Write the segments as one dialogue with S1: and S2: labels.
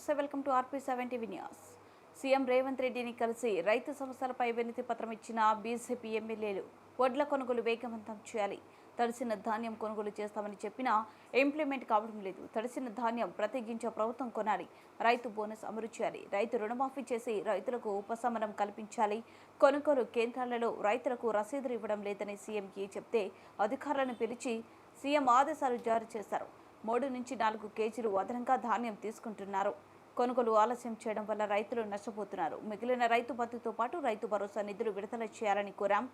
S1: నమస్తే welcome to RP seven TV news. CM Revanth రెడ్డిని కలిసి రైతు సమస్యలపై వినతి పత్రం ఇచ్చిన బీజేపీ ఎమ్మెల్యేలు వడ్ల కొనుగోలు వేగవంతం చేయాలి. తడిసిన ధాన్యం కొనుగోలు చేస్తామని చెప్పినా ఇంప్లిమెంట్ కావడం లేదు. తడిసిన ధాన్యం ప్రతి గింజ ప్రభుత్వం కొనాలి. రైతు బోనస్ అమలు చేయాలి. రైతు రుణమాఫీ చేసి రైతులకు ఉపశమనం కల్పించాలి. కొనుగోలు కేంద్రాలలో రైతులకు రసీదులు ఇవ్వడం లేదని సీఎంకి చెప్తే అధికారులను పిలిచి సీఎం ఆదేశాలు జారీ చేశారు. మూడు నుంచి నాలుగు కేజీలు అదనంగా ధాన్యం తీసుకుంటున్నారు. కొనుగోలు ఆలస్యం చేయడం వల్ల రైతులు నష్టపోతున్నారు. మిగిలిన రైతు బంధుతో పాటు రైతు భరోసా నిధులు విడుదల చేయాలని కోరాం.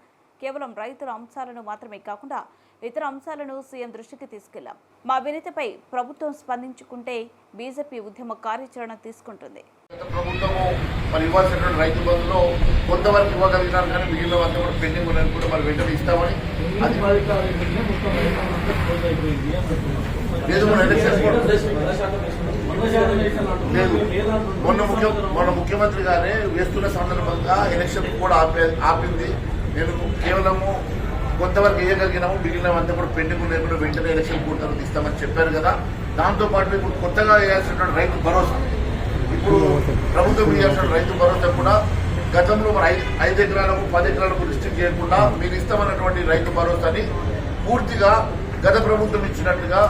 S1: కేవలం రైతుల అంశాలను మాత్రమే కాకుండా ఇతర అంశాలను సీఎం దృష్టికి తీసుకెళ్ళాం. మా వినతిపై ప్రభుత్వం స్పందించుకుంటే బీజేపీ ఉద్యమ కార్యాచరణ తీసుకుంటుంది.
S2: ప్రభుత్వము మరి ఇవ్వాల్సినటువంటి రైతు బంధులో కొంతవరకు ఇవ్వగలిగినారు కానీ మిగిలిన అంతా కూడా పెండింగ్ ఉన్నది కూడా మరి వెంటనే ఇస్తామని అది లేదు మొన్న ముఖ్య మొన్న ముఖ్యమంత్రి గారే వేస్తున్న సందర్భంగా ఎలక్షన్ కూడా ఆపే ఆపింది. నేను కేవలము కొంతవరకు వేయగలిగినాము మిగిలిన అంతా కూడా పెండింగ్ లేకుండా వెంటనే ఎలక్షన్ కూడా ఇస్తామని చెప్పారు కదా. దాంతో పాటు ఇప్పుడు కొత్తగా వేయాల్సినటువంటి రైతు భరోసా. ఇప్పుడు ప్రభుత్వం ఇవ్వాల్సిన రైతు భరోసా కూడా గతంలో మరి ఐదు ఎకరాలకు పది ఎకరాలకు రిస్ట్రిక్ట్ చేయకుండా మీరు ఇస్తామన్నటువంటి రైతు భరోసాని పూర్తిగా గత ప్రభుత్వం ఇచ్చినట్టుగా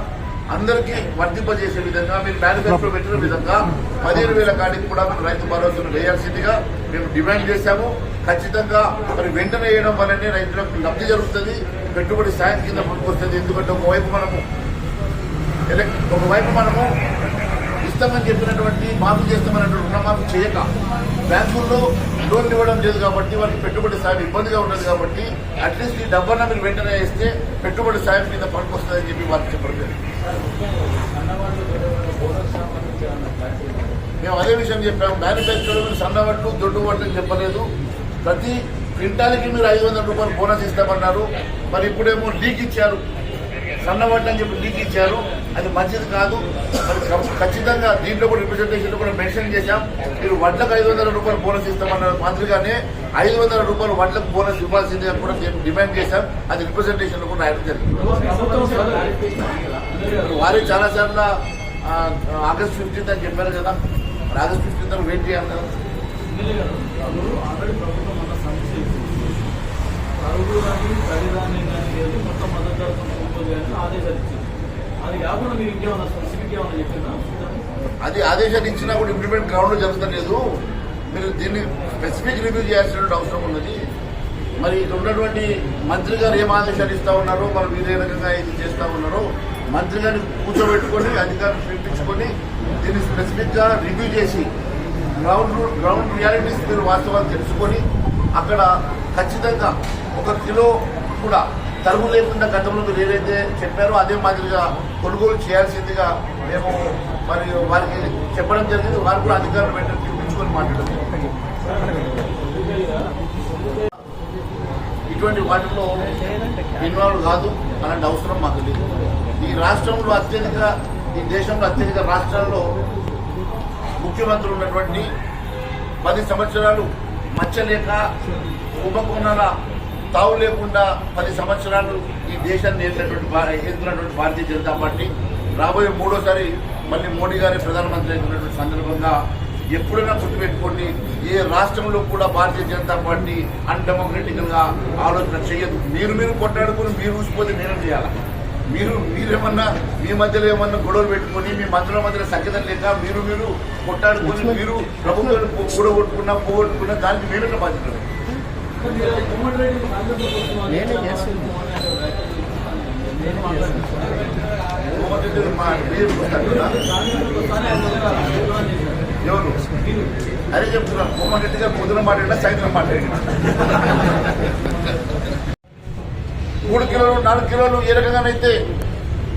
S2: అందరికీ వర్తింపజేసే విధంగా మీరు మేనిఫెస్టో పెట్టిన విధంగా పదిహేను వేల కాడికి కూడా మీరు రైతు భరోసాను వేయాల్సిందిగా మేము డిమాండ్ చేశాము. ఖచ్చితంగా మరి వెంటనే వేయడం వల్లనే రైతులకు లబ్ధి జరుగుతుంది పెట్టుబడి సాయం కింద వస్తుంది ఎందుకంటే ఒకవైపు మనము ఒకవైపు మనము ఇస్తామని చెప్పినటువంటి మాఫీ చేస్తామన్నటువంటి రుణమాఫీ చేయక. బ్యాంకుల్లో లోన్లు ఇవ్వడం లేదు కాబట్టి వాళ్ళకి పెట్టుబడి సాయం ఇబ్బందిగా ఉన్నది కాబట్టి అట్లీస్ట్ ఈ డబ్బన్న మీరు వెంటనే ఇస్తే పెట్టుబడి సాయం కింద పనికొస్తుందని చెప్పి వారికి చెప్పడం జరిగింది. మేము అదే విషయం చెప్పాము మేనిఫెస్టోలో మీరు సన్నవడ్లు దొడ్డు వడ్లు చెప్పలేదు. ప్రతి క్వింటాల్కి మీరు ఐదు వందల రూపాయలు బోనస్ ఇస్తామన్నారు. మరి ఇప్పుడేమో లీక్ ఇచ్చారు. సన్నవడ్లు అని చెప్పి లీక్ ఇచ్చారు. అది మంచిది కాదు. మరి ఖచ్చితంగా దీంట్లో కూడా రిప్రజెంటేషన్ కూడా మెన్షన్ చేశాం. మీరు వడ్లకు ఐదు వందల రూపాయలు బోనస్ ఇస్తామన్నారు మాదిరిగానే ఐదు వందల రూపాయలు వడ్లకు బోనస్ ఇవ్వాల్సింది అని కూడా మేము డిమాండ్ చేశాం. అది రిప్రజెంటేషన్ కూడా రాయడం జరిగింది. వారు చాలా సార్లు ఆగస్ట్ ఫిఫ్టీన్త్ అని చెప్పారు కదా. మరి ఆగస్ట్ ఫిఫ్టీన్త్ వెయిట్ చేయాలి కదా
S3: ప్రభుత్వం మొత్తం మద్దతు ఆదేశాలు ఇచ్చింది. అది కాకుండా మీరు ఇంకేమన్నా స్పెసిఫిక్ ఏమన్నా చెప్పినా?
S2: అది ఆదేశాలు ఇచ్చినా కూడా ఇంప్లిమెంట్ గ్రౌండ్ జరుగుతలేదు మీరు దీన్ని స్పెసిఫిక్ రివ్యూ చేయాల్సిన అవసరం ఉన్నది. మరి ఇక్కడ ఉన్నటువంటి మంత్రి గారు ఏం ఆదేశాలు ఇస్తా ఉన్నారో మరి మీరు ఏ రకంగా ఇది చేస్తా ఉన్నారో మంత్రి గారిని కూర్చోబెట్టుకొని అధికారులు పిలిపించుకొని దీన్ని స్పెసిఫిక్గా రివ్యూ చేసి గ్రౌండ్ గ్రౌండ్ రియాలిటీస్ మీరు వాస్తవాలు తెలుసుకొని అక్కడ ఖచ్చితంగా ఒక కిలో కూడా తరుగు లేకుండా గతంలో మీరు ఏదైతే చెప్పారో అదే మాదిరిగా కొనుగోలు చేయాల్సిందిగా మేము మరి వారికి చెప్పడం జరిగింది. వారు కూడా అధికారులు వెంటనే పిలిపించుకొని మాట్లాడారు. ఇటువంటి వాటిలో ఇన్వాల్వ్ కాదు. అలాంటి అవసరం మాకు లేదు. ఈ రాష్ట్రంలో అత్యధిక ఈ దేశంలో అత్యధిక రాష్ట్రాల్లో ముఖ్యమంత్రులు ఉన్నటువంటి పది సంవత్సరాలు మచ్చలేక కుంభకోణాల తావు లేకుండా పది సంవత్సరాలు ఈ దేశాన్ని ఏలినటువంటి భా- ఏలుతున్నటువంటి భారతీయ జనతా పార్టీ. రాబోయే మూడోసారి మళ్ళీ మోడీ గారి ప్రధానమంత్రి అయినటువంటి సందర్భంగా ఎప్పుడైనా గుర్తుపెట్టుకోండి ఏ రాష్ట్రంలో కూడా భారతీయ జనతా పార్టీ అన్డెమోక్రటికల్గా ఆలోచన చేయదు. మీరు మీరు కొట్టాడుకుని మీరు ఊసిపోతే నేనేం చేయాలి? మీరు మీరేమన్నా మీ మధ్యలో ఏమన్నా గొడవలు పెట్టుకొని మీ మంత్రుల మధ్యలో సఖ్యత లేక మీరు మీరు కొట్టాడుకొని మీరు ప్రభుత్వాన్ని కూడగొట్టుకున్నా పోగొట్టుకున్నా దానికి మీరు బాధ్యత?
S3: నేనే చేస్తుంది
S2: ఎవరు? అదే చెప్తున్నాను కోమన్ గారు పొద్దున మాట్లాడినా సాయంత్రం మాట్లాడినా? మూడు కిలోలు నాలుగు కిలోలు ఏ రకంగానైతే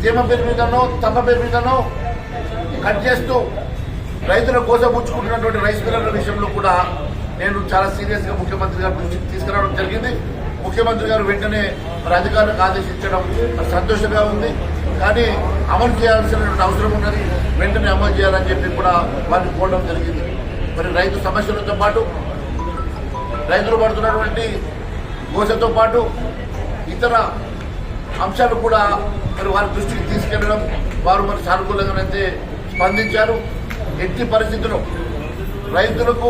S2: తేమ పేరు మీదనో తప్ప పేరు మీదనో కట్ చేస్తూ రైతుల కోసం పుచ్చుకుంటున్నటువంటి రైస్ మిల్లర్ల విషయంలో కూడా నేను చాలా సీరియస్గా ముఖ్యమంత్రి గారి దృష్టికి తీసుకురావడం జరిగింది. ముఖ్యమంత్రి గారు వెంటనే మరి అధికారులకు ఆదేశించడం సంతోషంగా ఉంది. కానీ అమలు చేయాల్సినటువంటి అవసరం ఉన్నది. వెంటనే అమలు చేయాలని చెప్పి కూడా వారిని కోరడం జరిగింది. మరి రైతు సమస్యలతో పాటు రైతులు పడుతున్నటువంటి గోసతో పాటు ఇతర అంశాలు కూడా మరి వారి దృష్టికి తీసుకెళ్ళడం వారు మరి సానుకూలంగానైతే స్పందించారు. ఎట్టి పరిస్థితుల్లో రైతులకు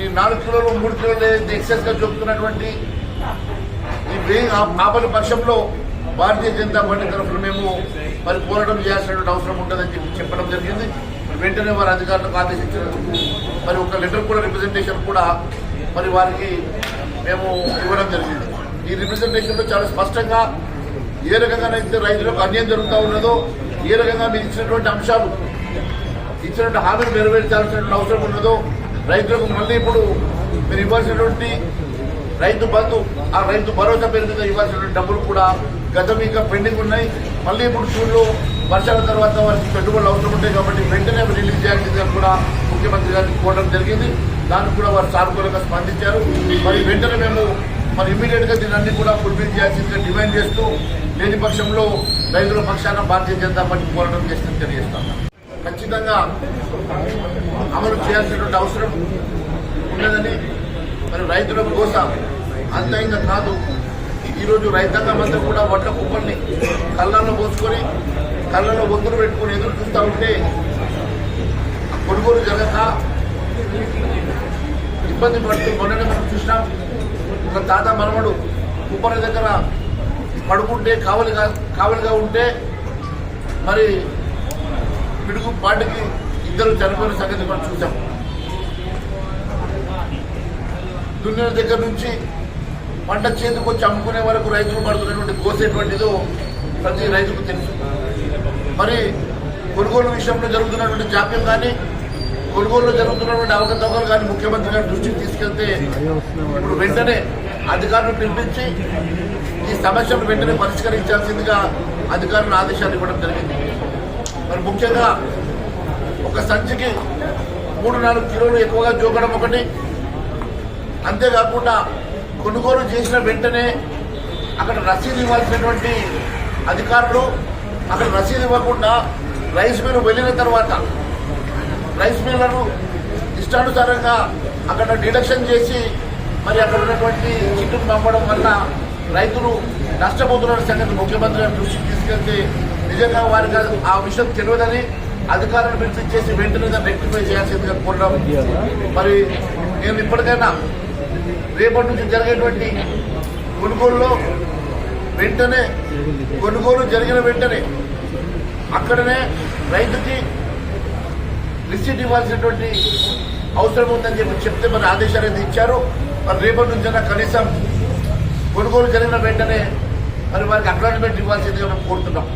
S2: ఈ నాలుగు కిలోలు మూడు కిలోలు ఏదైతే ఎక్సెస్గా చూపుతున్నటువంటి ఈ వేయి పక్షంలో భారతీయ జనతా పార్టీ తరఫున మేము మరి పోరాటం చేయాల్సినటువంటి అవసరం ఉంటుందని చెప్పడం జరిగింది. మరి వెంటనే వారి అధికారులకు ఆదేశించినందుకు మరి ఒక లెటర్ కూడా రిప్రజెంటేషన్ కూడా మరి వారికి మేము ఇవ్వడం జరిగింది. ఈ రిప్రజెంటేషన్లో చాలా స్పష్టంగా ఏ రకంగానైతే రైతులకు అన్యాయం జరుగుతూ ఉన్నదో ఏ రకంగా మీరు ఇచ్చినటువంటి అంశాలు ఇచ్చినటువంటి హామీలు నెరవేర్చాల్సినటువంటి అవసరం ఉన్నదో రైతులకు మళ్ళీ ఇప్పుడు మీరు ఇవ్వాల్సినటువంటి రైతు బంధు ఆ రైతు భరోసా పేరు మీద ఇవ్వాల్సినటువంటి డబ్బులు కూడా గతం ఇంకా పెండింగ్ ఉన్నాయి. మళ్ళీ ఇప్పుడు జూన్లో వర్షాల తర్వాత వారికి పెట్టుబడులు అవసరం ఉంటాయి కాబట్టి వెంటనే రిలీజ్ చేయాల్సిందిగా కూడా ముఖ్యమంత్రి గారిని కోరడం జరిగింది. దానికి కూడా వారు సానుకూలంగా స్పందించారు. మరి వెంటనే మేము మరి ఇమ్మీడియట్గా దీన్ని అన్ని కూడా ఫుల్ఫిల్ చేయాల్సిందిగా డిమాండ్ చేస్తూ లేని పక్షంలో రైతుల పక్షాన భారతీయ జనతా పార్టీ పోరాటం చేస్తుందని తెలియజేస్తాం. ఖచ్చితంగా అమలు చేయాల్సినటువంటి అవసరం ఉన్నదని మరి రైతుల కోసం అంత ఇంకా కాదు. ఈరోజు రైతాంగం అంతా కూడా వడ్ల కుప్పల్ని కళ్ళల్లో పోసుకొని కళ్ళల్లో ఒత్తులు పెట్టుకొని ఎదురు చూస్తూ ఉంటే కొనుగోలు జరగక ఇబ్బంది పడుతూ మొన్ననే మనం చూసినాం. ఒక తాత మనమడు కుప్పల దగ్గర పడుకుంటే కావలిగా కావలిగా ఉంటే మరి పిడుగు పాటికి ఇద్దరు చనిపోయిన సంగతి మనం చూసాం దున్నిన దగ్గర నుంచి పంట చేతికి వచ్చి అమ్ముకునే వరకు రైతులు పడుతున్నటువంటి కోసేటువంటిదో ప్రతి రైతుకు తెలుసు. మరి కొనుగోలు విషయంలో జరుగుతున్నటువంటి జాప్యం కానీ కొనుగోలులో జరుగుతున్నటువంటి అవకతవకలు కానీ ముఖ్యమంత్రి గారి దృష్టికి తీసుకెళ్తే ఇప్పుడు వెంటనే అధికారులు పిలిపించి ఈ సమస్యను వెంటనే పరిష్కరించాల్సిందిగా అధికారులు ఆదేశాలు ఇవ్వడం జరిగింది. మరి ముఖ్యంగా ఒక సంచికి మూడు నాలుగు కిలోలు ఎక్కువగా చూపడం ఒకటి. అంతేకాకుండా కొనుగోలు చేసిన వెంటనే అక్కడ రసీదు ఇవ్వాల్సినటువంటి అధికారులు అక్కడ రసీదు ఇవ్వకుండా రైస్ మిల్ వెళ్ళిన తర్వాత రైస్ మిల్లను ఇష్టానుసారంగా అక్కడ డిడక్షన్ చేసి మరి అక్కడ ఉన్నటువంటి చిట్టును పంపడం వల్ల రైతులు నష్టపోతున్న సంగతి ముఖ్యమంత్రి గారి దృష్టికి తీసుకెళ్తే నిజంగా వారికి ఆ విషయం తెలియదని అధికారులను పిలిపించేసి వెంటనే రెక్టిఫై చేయాల్సిందిగా కోరడం. మరి నేను ఇప్పటికైనా రేపటి నుంచి జరిగేటువంటి కొనుగోలులో వెంటనే కొనుగోలు జరిగిన వెంటనే అక్కడనే రైతుకి రిసీట్ ఇవ్వాల్సినటువంటి అవసరం ఉందని చెప్పి చెప్తే మరి ఆదేశాలు అయితే ఇచ్చారు. మరి రేపటి నుంచైనా కనీసం కొనుగోలు జరిగిన వెంటనే మరి వారికి అక్నాలజ్మెంట్ ఇవ్వాల్సిందిగా మేము కోరుతున్నాం.